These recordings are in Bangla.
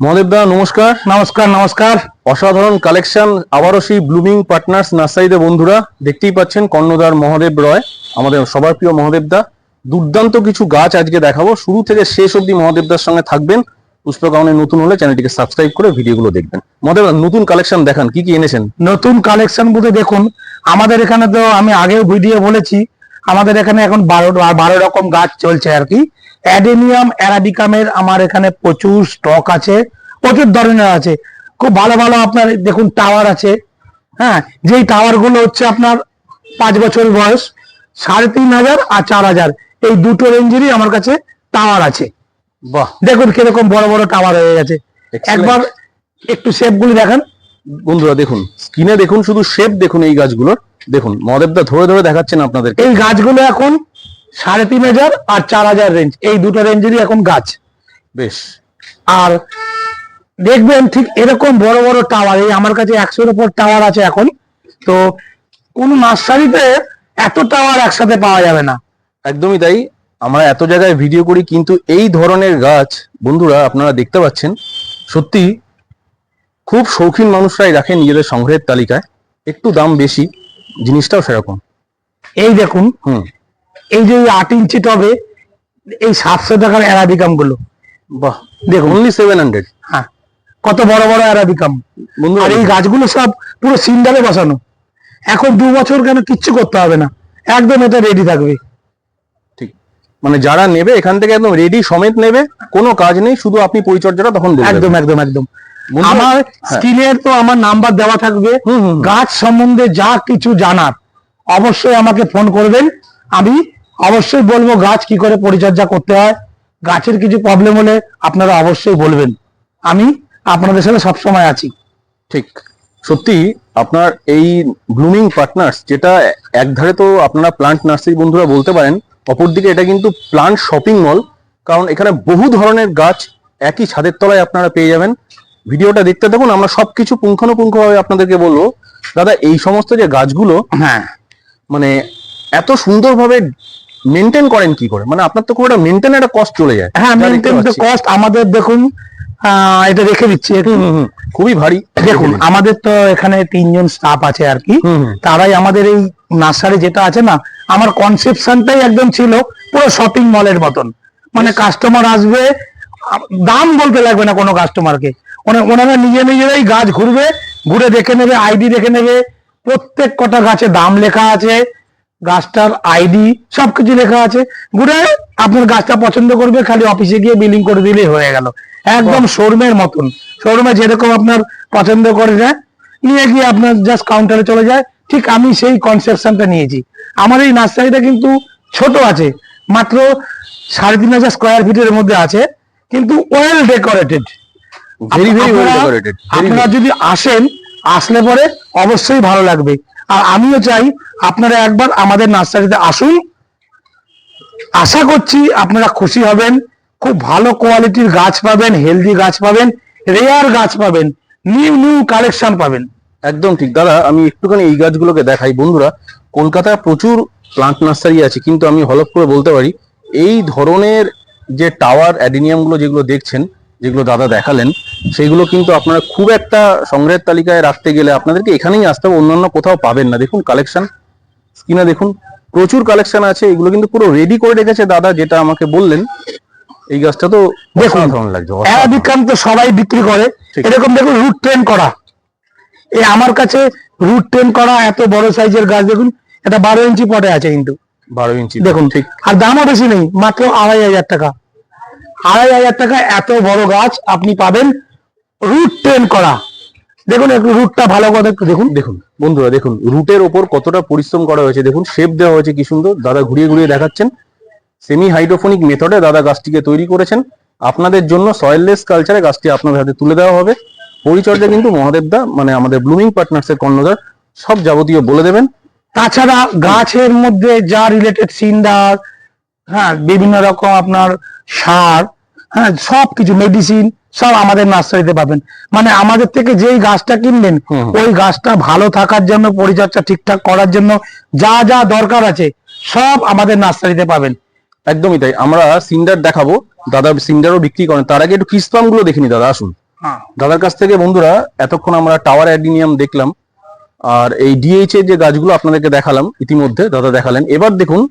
মহাদেব দা নমস্কার। নমস্কার নমস্কার। অসাধারণ কালেকশন আবারও সেই ব্লুমিং পার্টনার্স নার্সারিতে বন্ধুরা দেখতেই পাচ্ছেন কর্ণধার মহাদেব রয় আমাদের সবার প্রিয় মহাদেব দা। দুর্দান্ত কিছু গাছ আজকে দেখাবো। শুরু থেকে শেষ অবধি মহাদেব দার সঙ্গে থাকবেন। পুষ্পকাউনে নতুন হলে চ্যানেলটিকে সাবস্ক্রাইব করে ভিডিওগুলো দেখবেন। মহাদেব নতুন কালেকশন দেখান কি কি এনেছেন? নতুন কালেকশন বলতে দেখুন আমাদের এখানে তো আমি আগেও ভিডিও বলেছি আমাদের এখানে এখন বারো বারো রকম গাছ চলছে আর কি। অ্যাডেনিয়াম অ্যারাবিকামের আমার এখানে প্রচুর স্টক আছে প্রচুর ধরনের আছে। খুব ভালো ভালো আপনার দেখুন টাওয়ার আছে। হ্যাঁ যেই টাওয়ারগুলো হচ্ছে আপনার পাঁচ বছর বয়স সাড়ে তিন হাজার আর চার হাজার। এই দুটো রেঞ্জেরই আমার কাছে টাওয়ার আছে। বাহ। দেখুন কীরকম বড় বড় টাওয়ার হয়ে গেছে। একবার একটু শেপ গুলি দেখান। বন্ধুরা দেখুন স্ক্রিনে দেখুন শুধু শেপ দেখুন এই গাছগুলোর। দেখুন মহাদেব দা ধরে ধরে দেখাচ্ছেন আপনাদের এই গাছগুলো এখন সাড়ে তিন হাজার আর চার হাজার রেঞ্জ এই দুটো রেঞ্জেরই এখন গাছ। বেশ। আর দেখবেন ঠিক এরকম বড় বড় টাওয়ার এই আমার কাছে একশোর উপর টাওয়ার আছে এখন। তো কোন নার্সারিতে এত টাওয়ার একসাথে পাওয়া যাবে না। একদমই তাই। আমরা এত জায়গায় ভিডিও করি কিন্তু এই ধরনের গাছ বন্ধুরা আপনারা দেখতে পাচ্ছেন সত্যি খুব শৌখিন মানুষরাই রাখে নিজেদের সংগ্রহের তালিকায়। একটু দাম বেশি জিনিসটাও সেরকম। এই দেখুন হুম। এই যে আট ইঞ্চি টবে এই সাতশো টাকার অ্যারাবিকামগুলো। বাহ দেখুন। অনলি সেভেন হান্ড্রেড হ্যাঁ কত বড় বড় অ্যারাবিকাম আর এই গাছগুলো সব পুরো সিন্ডারে বসানো। এখন দু বছর কেন কিচ্ছু করতে হবে না। একদম এটা রেডি থাকবে। ঠিক। মানে যারা নেবে এখান থেকে একদম রেডি সমেত নেবে কোনো কাজ নেই শুধু আপনি পরিচর্যাটা তখন একদম একদম একদম। আমার হ্যাঁ। স্ক্রিনের তো আমার নাম্বার দেওয়া থাকবে। গাছ সম্বন্ধে যা কিছু জানার অবশ্যই আমাকে ফোন করবেন। আমি অবশ্যই বলব গাছ কি করে পরিচর্যা করতে হয়? গাছের কিছু প্রবলেম হলে আপনারা অবশ্যই বলবেন। আমি আপনাদের সাথে সবসময় আছি। ঠিক। সত্যি আপনার এই ব্লুমিং পার্টনার্স যেটা একধারে তো আপনারা প্লান্ট নার্সারি বন্ধুরা বলতে পারেন অপরদিকে এটা কিন্তু প্লান্ট শপিং মল কারণ এখানে বহু ধরনের গাছ একই ছাদের তলায় আপনারা পেয়ে যাবেন। ভিডিওটা দেখতে থাকুন আমরা সবকিছু পুঙ্খানুপুঙ্খভাবে আপনাদেরকে বলব। দাদা এই সমস্ত যে গাছগুলো হ্যাঁ। মানে এত সুন্দরভাবে মেনটেন করেন কি করে? মানে আপনার তো খুব একটা মেনটেন একটা কস্ট চলে যায়। হ্যাঁ মেনটেন। কস্ট আমাদের দেখুন এটা রেখে দিচ্ছি খুবই ভারী দেখুন আমাদের তো এখানে তিনজন স্টাফ আছে আর কি। তারাই আমাদের এই নার্সারি যেটা আছে না আমার কনসেপশনটাই একদম ছিল পুরো শপিং মলের মতন। মানে কাস্টমার আসবে দাম বলতে লাগবে না কোনো কাস্টমারকে ওনারা নিজে নিজেরাই গাছ ঘুরবে ঘুরে দেখে নেবে আইডি দেখে নেবে। প্রত্যেক কটা গাছে দাম লেখা আছে। গাছটার আইডি সবকিছু লেখা আছে। ঘুরে আপনার গাছটা পছন্দ করবে খালি অফিসে গিয়ে বিলিং করে দিলেই হয়ে গেল। একদম শোরুমের মতন। শোরুমে যেরকম আপনার পছন্দ করে যায় নিয়ে গিয়ে আপনার জাস্ট কাউন্টারে চলে যায়। ঠিক আমি সেই কনসেপশনটা নিয়েছি। আমার এই নার্সারিটা কিন্তু ছোট আছে মাত্র সাড়ে তিন হাজার স্কোয়ার ফিটের মধ্যে আছে কিন্তু ওয়েল ডেকোরেটেড আপনারা যদি আসেন আসলে পরে অবশ্যই ভালো লাগবে। আর আমিও চাই আপনারা একবার আমাদের নার্সারিতে আসুন। আশা করছি আপনারা খুশি হবেন, খুব ভালো কোয়ালিটির গাছ পাবেন, হেলদি গাছ পাবেন, রেয়ার গাছ পাবেন, নিউ নিউ কালেকশন পাবেন। একদম ঠিক। দাদা, আমি একটুখানি এই গাছগুলোকে দেখাই। বন্ধুরা, কলকাতায় প্রচুর প্লান্ট নার্সারি আছে, কিন্তু আমি হলপ করে বলতে পারি, এই ধরনের যে টাওয়ার অ্যাডিনিয়ামগুলো যেগুলো দেখছেন যেগুলো দাদা দেখালেন সেগুলো কিন্তু আপনারা খুব একটা সংগ্রহের তালিকায় রাখতে গেলে আপনাদেরকে এখানেই আসতে হবে অন্যান্য কোথাও পাবেন না। দেখুন কালেকশন স্ক্রিনে দেখুন প্রচুর কালেকশন আছে এগুলো কিন্তু পুরো রেডি করে রেখেছে দাদা যেটা আমাকে বললেন। এই গাছটা তো অসাধারণ লাগছে। অ্যারাবিকাম তো সবাই বিক্রি করে। এরকম দেখুন রুট ট্রেন করা। এই আমার কাছে রুট ট্রেন করা এত বড় সাইজের গাছ দেখুন এটা বারো ইঞ্চি পটে আছে কিন্তু। বারো ইঞ্চি। দেখুন ঠিক। আর দামও বেশি নেই মাত্র আড়াই হাজার টাকা। আড়াই হাজার টাকা এত বড় গাছ আপনি পাবেন রুট ট্রেন করা। দেখুন একটু রুটটা ভালো করে একটু দেখুন দেখুন। বন্ধুরা, দেখুন রুটের ওপর কতটা পরিশ্রম করা হয়েছে। দেখুন শেপ দেওয়া হয়েছে কি সুন্দর। দাদা ঘুরিয়ে ঘুরিয়ে দেখাচ্ছেন। সেমি হাইড্রোফোনিক মেথডে দাদা গাছটিকে তৈরি করেছেন। আপনাদের জন্য সয়েললেস কালচারে গাছটি আপনাদের হাতে তুলে দেওয়া হবে। পরিচর্যা কিন্তু মহাদেব দা মানে আমাদের ব্লুমিং পার্টনার্স এর কর্ণধার, সব যাবতীয় বলে দেবেন। তাছাড়া গাছের মধ্যে যা রিলেটেড সিন্ডার হ্যাঁ বিভিন্ন রকম আপনার সার হ্যাঁ সব কিছু মেডিসিন সব আমাদের নার্সারিতে পাবেন। মানে আমাদের থেকে যেই গাছটা কিনবেন। ওই গাছটা ভালো থাকার জন্য পরিচর্যা ঠিকঠাক করার জন্য যা যা দরকার আছে সব আমাদের নার্সারিতে পাবেন। একদমই তাই। আমরা সিন্ডার দেখাবো। দাদা সিন্ডারও বিক্রি করেন। তার আগে একটু কিসপামগুলো দেখিনি দাদা আসুন। হ্যাঁ। দাদার কাছ থেকে বন্ধুরা এতক্ষণ আমরা টাওয়ার অ্যাডিনিয়াম দেখলাম। আর এই ডিএইচ এর যে গাছগুলো আপনাদেরকে দেখালাম ইতিমধ্যে দাদা দেখালেন। এবার দেখুন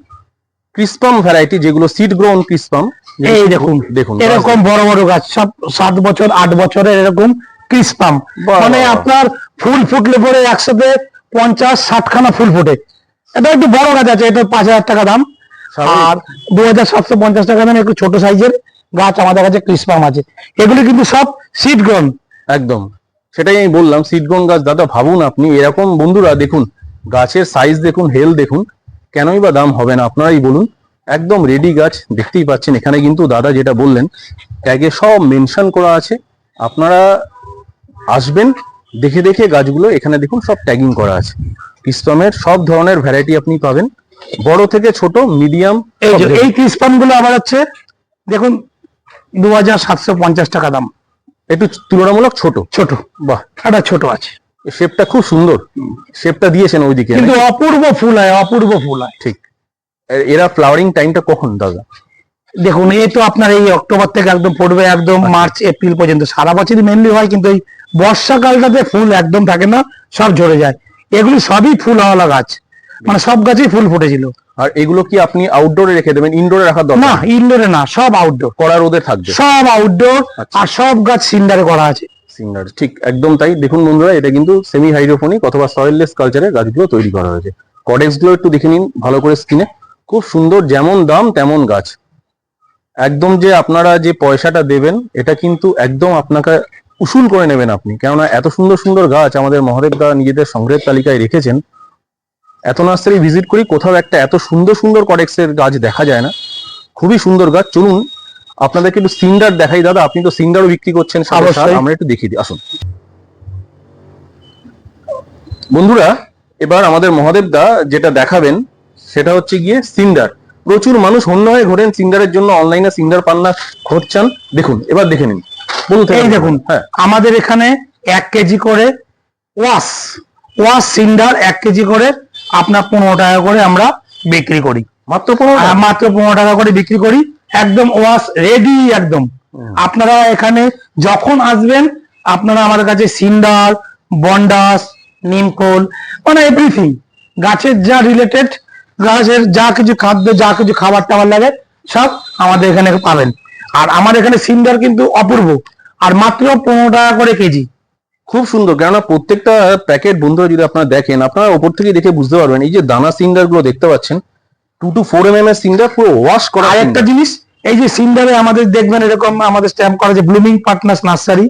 ক্রিসপাম ভ্যারাইটি যেগুলো সিড গ্রোন ক্রিসপাম এই দেখুন দেখুন এরকম বড় বড় গাছ সব সাত বছর আট বছরের এরকম ক্রিসপাম মানে আপনার ফুল ফুটলে পরে একসাথে পঞ্চাশ ষাটখানা ফুল ফোটে। এটা একটু বড় গাছ আছে এটা পাঁচ হাজার টাকা দাম। আর দু হাজার সাতশো পঞ্চাশ টাকা দাম একটু ছোট সাইজের গাছ আমাদের কাছে ক্রিসপাম আছে। এগুলি কিন্তু সব সিড গ্রোন একদম। সেটাই আমি বললাম সিডগন গাছ দাদা ভাবুন আপনি এরকম বন্ধুরা দেখুন গাছের সাইজ দেখুন হেল দেখুন কেনই বা দাম হবে না? আপনারাই বলুন। একদম রেডি গাছ দেখতেই পাচ্ছেন। এখানে কিন্তু দাদা যেটা বললেন ট্যাগে সব মেনশন করা আছে। আপনারা আসবেন দেখে দেখে গাছগুলো এখানে দেখুন সব ট্যাগিং করা আছে। ইসলামের সব ধরনের ভ্যারাইটি আপনি পাবেন। বড় থেকে ছোট মিডিয়াম এই ক্রিসপামগুলো আবার হচ্ছে দেখুন দু হাজার সাতশো পঞ্চাশ টাকা দাম। একটু তুলনামূলক ছোট। ছোট। বাহ। এটা ছোট আছে। শেপটা খুব সুন্দর। শেপটা দিয়েছেন ওইদিকে। কিন্তু অপূর্ব ফুল হয় অপূর্ব ফুল হয় ঠিক। এরা ফ্লাওয়ারিং টাইমটা কখন দাদা? দেখুন এই তো আপনার এই অক্টোবর থেকে একদম পড়বে একদম মার্চ এপ্রিল পর্যন্ত। সারা বছরই মেনলি হয় কিন্তু এই বর্ষাকালটাতে ফুল একদম থাকে না সব ঝরে যায়। এগুলি সবই ফুল হওয়ালা গাছ। মানে সব গাছেই ফুল ফুটেছিল। আর এগুলো কি আপনি আউটডোরে রেখে দেবেন? ইনডোরে রাখার না দরকার? নেই? ইনডোরে না সব আউটডোর কড়া রোদে থাকবে। সব আউটডোর আচ্ছা। আর সব গাছ সিন্ডারে করা আছে। সিঙ্গার ঠিক একদম তাই। দেখুন বন্ধুরা, এটা কিন্তু সেমি হাইড্রোফোনিক অথবা সয়েললেস কালচারে গাছগুলো তৈরি করা হয়েছে। কডেক্সগুলো একটু দেখে নিন ভালো করে স্কিনে খুব সুন্দর যেমন দাম, তেমন গাছ। একদম যে আপনারা যে পয়সাটা দেবেন, এটা কিন্তু একদম আপনাকে উসুল করে নেবেন আপনি। কেননা এত সুন্দর সুন্দর গাছ আমাদের মহাদেব দা নিজেদের সংগ্রহের তালিকায় রেখেছেন। এত নার্সারি ভিজিট করি, কোথাও একটা এত সুন্দর সুন্দর কডেক্সের গাছ দেখা যায় না। খুবই সুন্দর গাছ। চলুন আপনাদেরকে একটু সিন্ডার দেখাই দাদা। আপনি তো সিন্ডারও বিক্রি করছেন। আমরা একটু দেখিয়ে দিই। আসুন। বন্ধুরা এবার আমাদের মহাদেব দা যেটা দেখাবেন সেটা হচ্ছে গিয়ে সিন্ডার। প্রচুর মানুষ হন্য হয়ে ঘোরেন সিন্ডারের জন্য অনলাইনে সিন্ডার পান না খোঁজছেন দেখুন এবার দেখে নিন। বলুন এই দেখুন হ্যাঁ। আমাদের এখানে এক কেজি করে ওয়াশ ওয়াশ সিন্ডার এক কেজি করে আপনার পনেরো টাকা করে আমরা বিক্রি করি। মাত্র পনেরো মাত্র পনেরো টাকা করে বিক্রি করি। একদম ওয়াশ রেডি একদম। আপনারা এখানে যখন আসবেন আপনারা আমাদের কাছে সিন্ডার বন্ডাস নিমকোল মানে এভরিথিং গাছের যা রিলেটেড গাছের যা কিছু খাদ্য যা কিছু খাবার টাবার লাগে সব আমাদের এখানে পাবেন। আর আমার এখানে সিন্ডার কিন্তু অপূর্ব। আর মাত্র পনেরো টাকা করে কেজি। খুব সুন্দর। কেননা প্রত্যেকটা প্যাকেট বন্ধুরা যদি আপনারা দেখেন আপনারা ওপর থেকে দেখে বুঝতে পারবেন এই যে দানা সিন্ডারগুলো দেখতে পাচ্ছেন two two four M M এর সিন্ডার পুরো ওয়াশ করা আর একটা জিনিস এই যে সিন্ডারে আমাদের দেখবেন এরকম আমাদের স্ট্যাম্প করা যে ব্লুমিং পার্টনার্স নার্সারি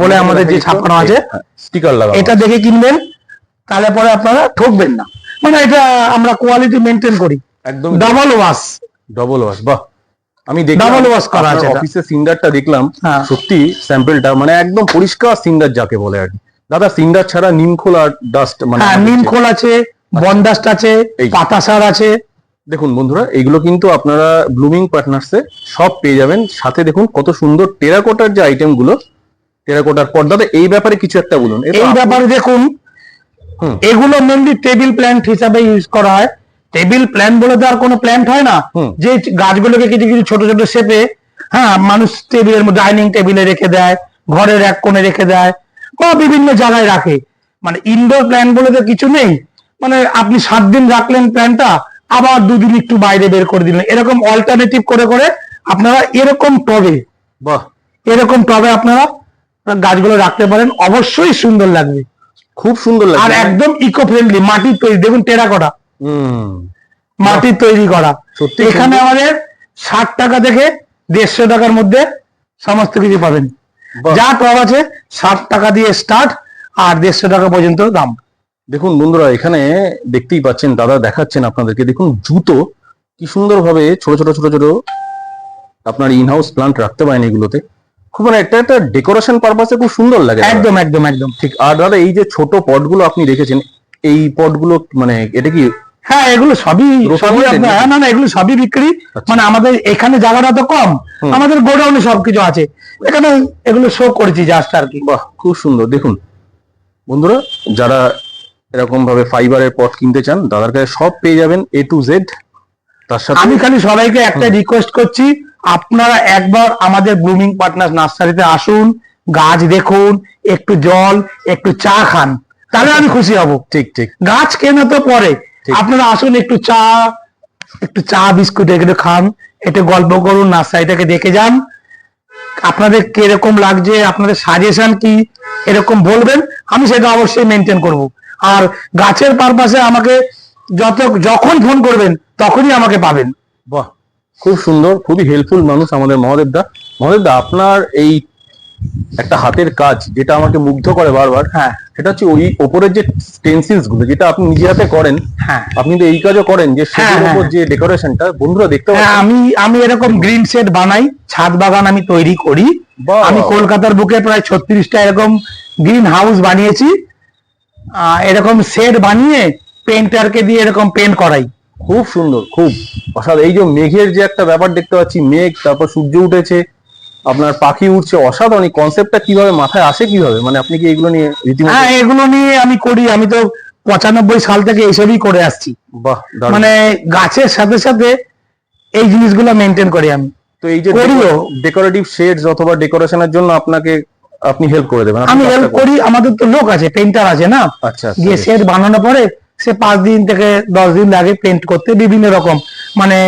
বলে আমাদের যে ছাপানো আছে স্টিকার লাগা এটা দেখে কিনবেন তাহলে পরে আপনারা ঠকবেন না। মানে এটা আমরা কোয়ালিটি মেনটেন করি। একদম। ডাবল ওয়াশ ডবল ওয়াশ বাহ। আমি দেখলাম Double wash করা আছে। অফিসে সিন্ডারটা দেখলাম হ্যাঁ। সত্যি স্যাম্পলটা মানে একদম পরিষ্কার সিন্ডার যাকে বলে আর কি। দাদা সিন্ডার ছাড়া নিমখোল আর ডাস্ট মানে হ্যাঁ নিম খোল আছে বনডাস্ট আছে এই যে। পাতাসার আছে দেখুন বন্ধুরা এগুলো কিন্তু আপনারা ব্লুমিং পার্টনার্সে সব পেয়ে যাবেন। সাথে দেখুন কত সুন্দর টেরাকোটার যে আইটেমগুলো টেরাকোটার পর দাদা এই ব্যাপারে কিছু একটা বলুন। এই ব্যাপারে দেখুন হুম। এগুলো মেনলি টেবিল প্ল্যান্ট হিসাবে ইউজ করা হয়। টেবিল প্ল্যান্ট বলে তো আর কোনো প্ল্যান্ট হয় না। যে গাছগুলোকে কিছু কিছু ছোট ছোট শেপে হ্যাঁ মানুষ টেবিলের মধ্যে ডাইনিং টেবিলে রেখে দেয় ঘরের এক কোণে রেখে দেয় বা বিভিন্ন জায়গায় রাখে। মানে ইনডোর প্ল্যান্ট বলে তো কিছু নেই। মানে আপনি সাত দিন রাখলেন প্ল্যান্টটা আবার দুদিন একটু বাইরে বের করে দিলেন। এরকম অল্টারনেটিভ করে করে আপনারা এরকম টবে বাহ এরকম টবে আপনারা গাছগুলো রাখতে পারেন। অবশ্যই সুন্দর লাগবে। খুব সুন্দর আর একদম ইকো ফ্রেন্ডলি মাটির তৈরি দেখুন টেরাকোটা হুম। মাটির তৈরি করা। এখানে আমাদের ষাট টাকা থেকে দেড়শো টাকার মধ্যে সমস্ত কিছু পাবেন। যা টব আছে ষাট টাকা দিয়ে স্টার্ট আর দেড়শো টাকা পর্যন্ত দাম। দেখুন বন্ধুরা এখানে দেখতেই পাচ্ছেন দাদা দেখাচ্ছেন আপনাদেরকে। দেখুন জুতো কি সুন্দর ভাবে ছোট ছোট ছোট ছোট আপনার ইনহাউস প্লান্ট রাখতে পারেন এগুলোতে। খুব মানে একটা একটা ডেকোরেশন পারপাসে খুব সুন্দর লাগে একদম একদম একদম ঠিক। আর দাদা এই যে ছোট পটগুলো আপনি রেখেছেন এই পটগুলো মানে এটা কি হ্যাঁ এগুলো সবই সবই আপনার হ্যাঁ না না এগুলো সবই বিক্রি। আচ্ছা। মানে আমাদের এখানে জায়গাটা তো কম আমাদের গোডাউনে সবকিছু আছে। এখানে এগুলো শো করেছি জাস্ট আর কি। বাহ খুব সুন্দর। দেখুন বন্ধুরা যারা এরকম ভাবে ফাইবারের পট কিনতে চান দাদার কাছে সব পেয়ে যাবেন এ টু জেড তার সাথে আমি খালি সবাইকে একটা রিকোয়েস্ট করছি আপনারা একবার আমাদের ব্লুমিং পার্টনার্স নার্সারিতে আসুন গাছ দেখুন একটু জল একটু চা খান তাহলে আমি খুশি হব। ঠিক ঠিক। গাছ কেনা তো পরে। আপনারা আসুন একটু চা একটু চা বিস্কুট একটু খান একটু গল্প করুন নার্সারিটাকে দেখে যান। আপনাদের কীরকম লাগছে আপনাদের সাজেশন কি এরকম বলবেন আমি সেটা অবশ্যই মেনটেন করব। আর গাছের পারপাসে আমাকে যত যখন ফোন করবেন তখনই আমাকে পাবেন। বাহ খুব সুন্দর খুবই হেল্পফুল মানুষ আমাদের মহাদেব দা। মহাদেব দা আপনার এই একটা হাতের কাজ যেটা আমাকে মুগ্ধ করে বারবার হ্যাঁ। সেটা হচ্ছে ওই ওপরের যে স্টেন্সিলসগুলো যেটা আপনি নিজে হাতে করেন হ্যাঁ। আপনি তো এই কাজও করেন যে সেটার হ্যাঁ, উপর হ্যাঁ। যে ডেকোরেশনটা বন্ধুরা দেখতে হ্যাঁ পাচ্ছেন? আমি আমি এরকম গ্রিন সেট বানাই ছাদ বাগান আমি তৈরি করি। বাহ। আমি কলকাতার বুকে প্রায় ছত্রিশটা এরকম গ্রিন হাউস বানিয়েছি। এরকম সেট বানিয়ে পেন্টারকে দিয়ে এরকম পেন্ট করাই। খুব সুন্দর খুব। অসাধারণ। এই যে মেঘের যে একটা ব্যাপার দেখতে পাচ্ছি মেঘ তারপর সূর্য উঠেছে আপনার পাখি উঠছে অসাধারণ। কনসেপ্টটা কীভাবে মাথায় আসে কীভাবে? মানে আপনি কি এগুলো নিয়ে রীতিমতো হ্যাঁ এগুলো নিয়ে আমি করি। আমি তো পঁচানব্বই সাল থেকে এইসবই করে আসছি। বাহ মানে গাছের সাথে সাথে এই জিনিসগুলো মেনটেন করি আমি। তো এই যে করিও। ডেকোরেটিভ শেডস অথবা ডেকোরেশনের জন্য আপনাকে আপনি হেল্প করে দেবেন আমি হেল্প করি আমাদের তো লোক আছে পেন্টার আছে না? আচ্ছা আচ্ছা, গিয়ে। সেট বানানো পরে সে পাঁচ দিন থেকে দশ দিন লাগে পেন্ট করতে বিভিন্ন রকম। মানে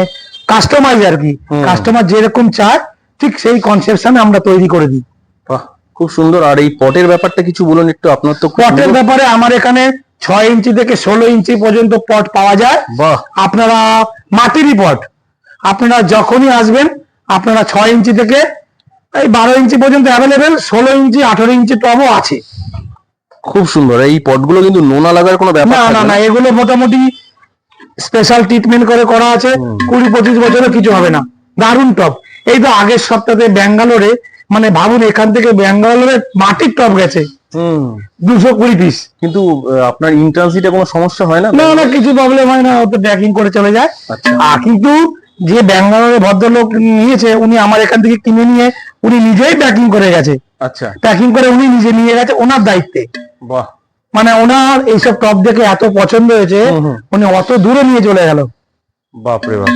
কাস্টমাইজ আর কি। কাস্টমার যেরকম চায় ঠিক সেই কনসেপশনে আমরা তৈরি করে দিই। বাহ খুব সুন্দর। আর এই পটের ব্যাপারটা কিছু বলুন একটু আপনার তো পটের ব্যাপারে আমার এখানে ছয় ইঞ্চি থেকে ষোলো ইঞ্চি পর্যন্ত পট পাওয়া যায়। বাহ। আপনারা মাটিরই পট আপনারা যখনই আসবেন আপনারা ছয় ইঞ্চি থেকে এই বারো ইঞ্চি পর্যন্ত অ্যাভেলেবেল ষোলো ইঞ্চি আঠারো ইঞ্চি টবও আছে। খুব সুন্দর। এই পটগুলো কিন্তু নোনা লাগার কোনো ব্যাপার না না না এগুলো মোটামুটি স্পেশাল ট্রিটমেন্ট করে করা আছে। কুড়ি পঁচিশ বছরও কিছু হবে না। দারুণ টপ এই তো আগের সপ্তাহে ব্যাঙ্গালোরে মানে ভাবুন এখান থেকে ব্যাঙ্গালোরে মাটির টপ গেছে। হুম। দুশো কুড়ি পিস কিন্তু আপনার ইন্টার্নশিপে কোনো সমস্যা হয় না? না না কিছু প্রবলেম হয় না ও তো ট্র্যাকিং করে চলে যায়। আচ্ছা। আর কিন্তু যে ব্যাঙ্গালোরে ভদ্রলোক নিয়েছে উনি আমার এখান থেকে কিনে নিয়ে উনি নিজেই প্যাকিং করে গেছে। আচ্ছা। প্যাকিং করে উনি নিজে নিয়ে গেছে ওনার দায়িত্বে। বাহ। মানে ওনার এইসব টপ দেখে এত পছন্দ হয়েছে। উনি অত দূরে নিয়ে চলে গেল। বাপরে বাপ।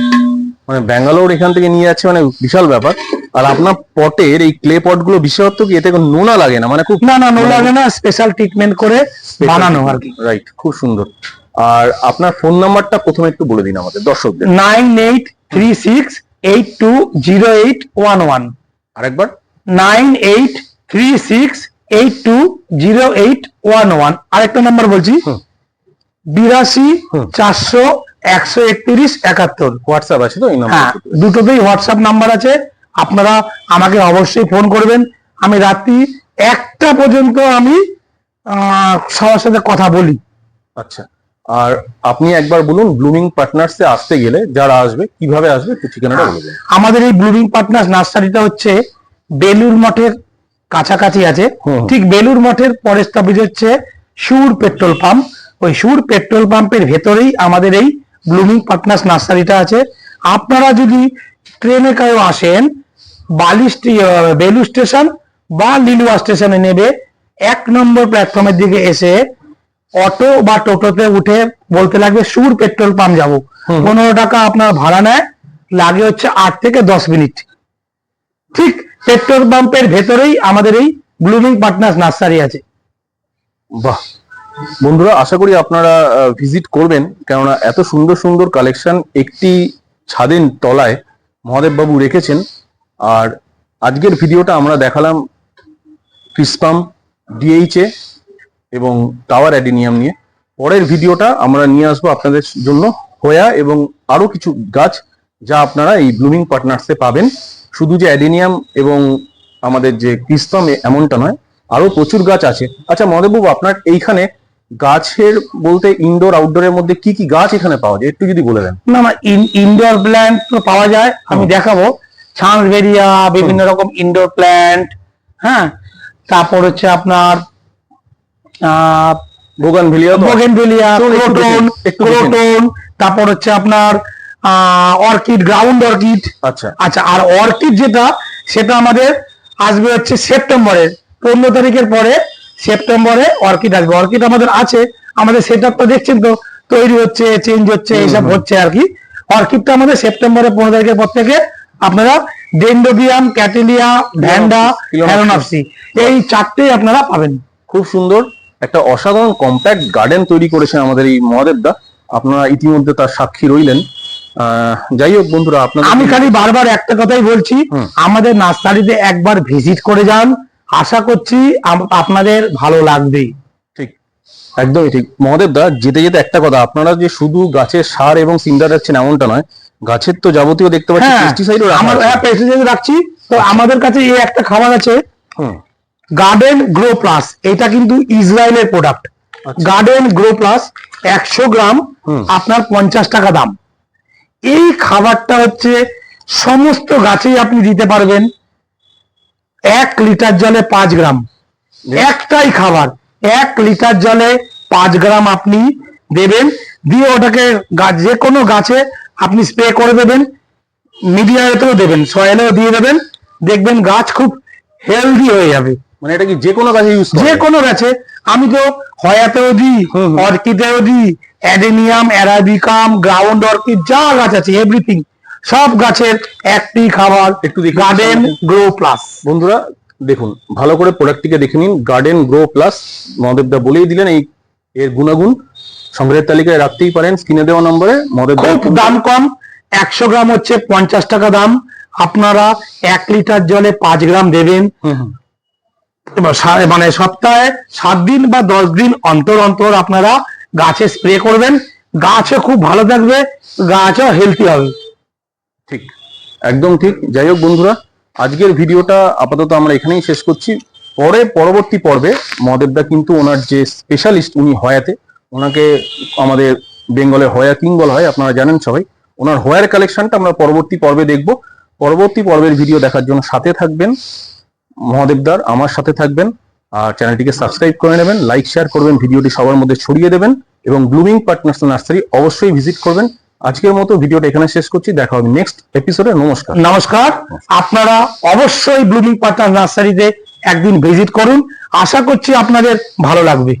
মানে ব্যাঙ্গালোর এখান থেকে নিয়ে যাচ্ছে মানে বিশাল ব্যাপার। আর আপনার পটের এই ক্লে পটগুলো বিশেষত্ব কি এতে কোনো নোনা লাগে না? মানে খুব না না নো লাগে না স্পেশাল ট্রিটমেন্ট করে বানানো আর কি। রাইট খুব সুন্দর। আর আপনার ফোন নাম্বারটা প্রথমে একটু বলে দিন আমাদের দর্শকদের। Nine eight three six eight two zero eight one one আরেকবার। Nine eight three six eight two zero eight one one আরেকটা নাম্বার বলছি। বিরাশি চারশো একশো একত্রিশ একাত্তর হোয়াটসঅ্যাপ আছে তো এই নাম্বার হ্যাঁ দুটোতেই হোয়াটসঅ্যাপ নাম্বার আছে। আপনারা আমাকে অবশ্যই ফোন করবেন। আমি রাত্রি একটা পর্যন্ত আমি আহ, সবার সাথে কথা বলি। আচ্ছা। আর আপনি একবার বলুন ব্লুমিং পার্টনার্স এ আসতে গেলে যারা আসবে কীভাবে আসবে একটু ঠিকানাটা বলে দিন। আমাদের এই ব্লুমিং পার্টনার্স নার্সারিটা হচ্ছে বেলুর মঠের কাছাকাছি আছে। ঠিক বেলুর মঠের পরের স্টপেজ হচ্ছে সুর পেট্রোল পাম্প। ওই সুর পেট্রোল পাম্পের ভেতরেই আমাদের এই ব্লুমিং পার্টনার্স নার্সারিটা আছে। আপনারা যদি ট্রেনে কেউ আসেন বালি বেলু স্টেশন বা লিলুয়া স্টেশনে নেবে এক নম্বর প্ল্যাটফর্মের দিকে এসে অটো বা টোটোতে উঠে বলতে লাগবে সুর পেট্রোল পাম্প যাব। পনেরো টাকা আপনার ভাড়া নেয় লাগে হচ্ছে আট থেকে দশ মিনিট। ঠিক পেট্রোল পাম্পের ভেতরেই আমাদের এই ব্লুমিং পার্টনার্স নার্সারি আছে। বাহ। বন্ধুরা আশা করি আপনারা ভিজিট করবেন। কেননা এত সুন্দর সুন্দর কালেকশন একটি ছাদের তলায় মহাদেব বাবু রেখেছেন। আর আজকের ভিডিওটা আমরা দেখালাম ক্রিসপাম ডিএইচএ এবং টাওয়ার অ্যাডিনিয়াম নিয়ে। পরের ভিডিওটা আমরা নিয়ে আসব আপনাদের জন্য হোয়া এবং আরও কিছু গাছ যা আপনারা এই ব্লুমিং পার্টনার্সে পাবেন। শুধু যে অ্যাডিনিয়াম এবং আমাদের যে ক্রিসপাম এমনটা নয় আরও প্রচুর গাছ আছে। আচ্ছা মহাদেববাবু আপনার এইখানে গাছের বলতে ইনডোর আউটডোরের মধ্যে কি কি গাছ এখানে পাওয়া যায়? একটু যদি বলে দেন। না না ইনডোর প্ল্যান্ট তো পাওয়া যায়। আমি দেখাবো। ছাঁচবেরিয়া বিভিন্ন রকম ইনডোর প্ল্যান্ট হ্যাঁ? তারপর হচ্ছে আপনার বোগেনভেলিয়া একটু ক্রোটন। ক্রোটন তারপর হচ্ছে আপনার অর্কিড গ্রাউন্ড অর্কিড আচ্ছা। আচ্ছা আর অর্কিড যেটা সেটা আমাদের আসবে হচ্ছে সেপ্টেম্বরের পনেরো তারিখের পরে সেপ্টেম্বরে অর্কিড আসবে। অর্কিড আমাদের আছে আমাদের সেট আপটা দেখছেন তো? তৈরি হচ্ছে চেঞ্জ হচ্ছে হুম, এইসব হচ্ছে আর কি। অর্কিডটা আমাদের সেপ্টেম্বরের পনেরো তারিখের পর থেকে আপনারা ডেন্ডোবিয়াম ক্যাটেলিয়া ভ্যান্ডা Phalaenopsis. এই চারটেই আপনারা পাবেন। খুব সুন্দর। একটা অসাধারণ কম্প্যাক্ট গার্ডেন তৈরি করেছেন আমাদের এই মহাদেবদা। আপনারা ইতিমধ্যে তার সাক্ষী রইলেন। যাই হোক বন্ধুরা আপনাদের আমি খালি বারবার একটা কথাই বলছি আমাদের নার্সারিতে একবার ভিজিট করে যান। আশা করছি আপনাদের ভালো লাগবেই। ঠিক। একদমই ঠিক। মহাদেব দা যেতে যেতে একটা কথা আপনারা যে শুধু গাছের সার এবং সিন্ডার রাখছেন এমনটা নয় গাছের তো যাবতীয় দেখতে পাচ্ছি হ্যাঁ পেস্টিসাইডও হ্যাঁ পেস্টিসাইড রাখছি। তো আমাদের কাছে এই একটা খাবার আছে। গার্ডেন গ্রো প্লাস এটা কিন্তু ইসরায়েলের প্রোডাক্ট। গার্ডেন গ্রো প্লাস একশো গ্রাম আপনার পঞ্চাশ টাকা দাম। এই খাবারটা হচ্ছে সমস্ত গাছেই আপনি দিতে পারবেন এক লিটার জলে পাঁচ গ্রাম। একটাই খাবার এক লিটার জলে পাঁচ গ্রাম আপনি দেবেন। দিয়ে ওটাকে যে কোনো গাছে আপনি স্প্রে করে দেবেন মিডিয়াতেও দেবেন সয়েলেও দিয়ে দেবেন। দেখবেন গাছ খুব হেলদি হয়ে যাবে। মানে এটা কি যে কোনো গাছে ইউজ যে কোনো গাছে। আমি তো হয়াতেও দিই। অর্কিডেও দিই অ্যাডেনিয়াম অ্যারাবিকাম গ্রাউন্ড অর্কিড যা গাছ আছে এভরিথিং সব গাছের একটি খাবার একটু দেখি গার্ডেন গ্রো প্লাস বন্ধুরা দেখুন ভালো করে প্রোডাক্টটিকে দেখে নিন। গার্ডেন গ্রো প্লাস মহাদেবদা বলেই দিলেন এই এর গুণাগুণ সংগ্রহের তালিকায় রাখতেই পারেন। স্ক্রিনে দেওয়া নম্বরে মহাদেবদা খুব দাম কম একশো গ্রাম হচ্ছে পঞ্চাশ টাকা দাম। আপনারা এক লিটার জলে পাঁচ গ্রাম দেবেন। মানে সপ্তাহে সাত দিন বা দশ দিন অন্তর অন্তর আপনারা গাছে স্প্রে করবেন। গাছও খুব ভালো থাকবে, গাছও হেলদি হবে। ঠিক। একদম ঠিক। যাই হোক বন্ধুরা, আজকের ভিডিওটা আপাতত আমরা এখানেই শেষ করছি। পরে পরবর্তী পর্বে মহাদেবদা কিন্তু ওনার যে স্পেশালিস্ট উনি হয়াতে, ওনাকে আমাদের বেঙ্গলের হয়া কিং বলা হয়, আপনারা জানেন সবাই, ওনার হয়ার কালেকশনটা আমরা পরবর্তী পর্বে দেখব। পরবর্তী পর্বের ভিডিও দেখার জন্য সাথে থাকবেন। মহাদেবদার, আমার সাথে থাকবেন আর চ্যানেলটিকে সাবস্ক্রাইব করে নেবেন লাইক শেয়ার করবেন, ভিডিওটি সবার মধ্যে ছড়িয়ে দেবেন এবং ব্লুমিং পার্টনার্স নার্সারি অবশ্যই ভিজিট করবেন। আজকের মতো ভিডিওটা এখানে শেষ করছি, দেখা হবে নেক্সট এপিসোডে নমস্কার। নমস্কার, আপনারা অবশ্যই ব্লুমিং পার্টনার নার্সারিতে একদিন ভিজিট করুন। আশা করছি আপনাদের ভালো লাগবে।